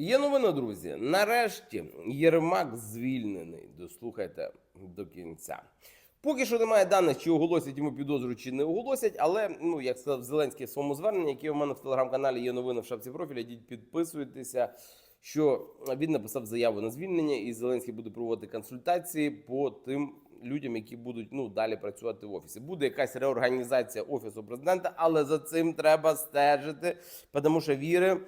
Є новина, друзі. Нарешті Єрмак звільнений. Дослухайте до кінця. Поки що немає даних, чи оголосять йому підозру, чи не оголосять. Але ну як сказав Зеленський в своєму зверненні, яке у мене в телеграм-каналі є новини в шапці профіля. Йдіть підписуйтеся. Що він написав заяву на звільнення, і Зеленський буде проводити консультації по тим людям, які будуть ну далі працювати в офісі. Буде якась реорганізація офісу президента, але за цим треба стежити, тому що віри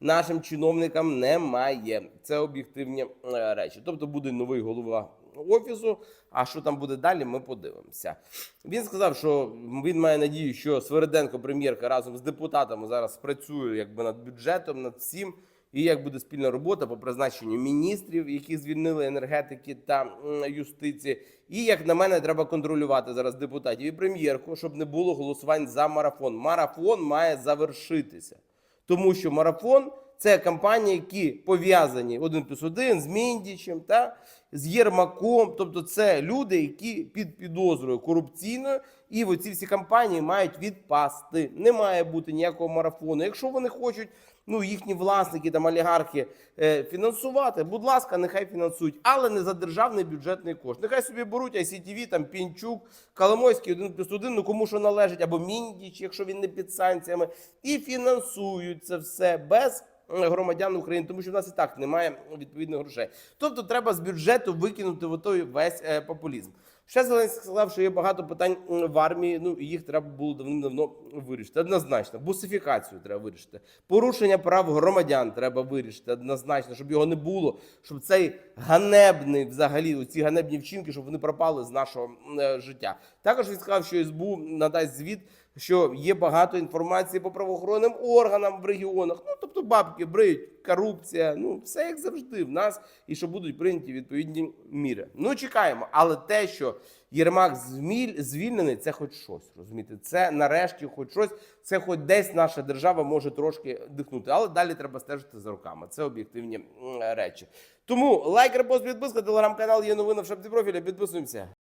нашим чиновникам немає. Це об'єктивні е, речі. Тобто буде новий голова офісу. А що там буде далі, ми подивимося. Він сказав, що він має надію, що Свериденко, прем'єрка, разом з депутатами зараз працює якби над бюджетом, над всім. І як буде спільна робота по призначенню міністрів, які звільнили енергетики та юстиції. І як на мене, треба контролювати зараз депутатів і прем'єрку, щоб не було голосувань за марафон. Марафон має завершитися, тому що марафон це кампанії, які пов'язані один плюс один з Міндічем та з Єрмаком. Тобто, це люди, які під підозрою корупційною, і оці всі кампанії мають відпасти. Не має бути ніякого марафону. Якщо вони хочуть, ну їхні власники там олігархи е, фінансувати, будь ласка, нехай фінансують, але не за державний бюджетний кошт. Нехай собі беруть ICTV, там Пінчук, Коломойський, один плюс один, ну кому що належить, або Міндіч, якщо він не під санкціями, і фінансують це все без громадян України, тому що в нас і так немає відповідних грошей. Тобто треба з бюджету викинути в той весь е, популізм. Ще Зеленський сказав, що є багато питань в армії. Ну і їх треба було давним-давно вирішити. Однозначно, бусифікацію треба вирішити. Порушення прав громадян треба вирішити однозначно, щоб його не було, щоб цей ганебний, взагалі, ці ганебні вчинки, щоб вони пропали з нашого е, життя. Також він сказав, що СБУ надасть звіт, що є багато інформації по правоохоронним органам в регіонах. Ну тобто бабки бриють, корупція, ну все як завжди в нас, і що будуть прийняті відповідні міри. Ну чекаємо, але те, що Єрмак звільнений, це хоч щось. Розумієте, це нарешті, хоч щось, це хоч десь наша держава може трошки дихнути. Але далі треба стежити за руками. Це об'єктивні речі. Тому лайк, репост, підписка, телеграм-канал є новина в шапці профіля. Підписуємося.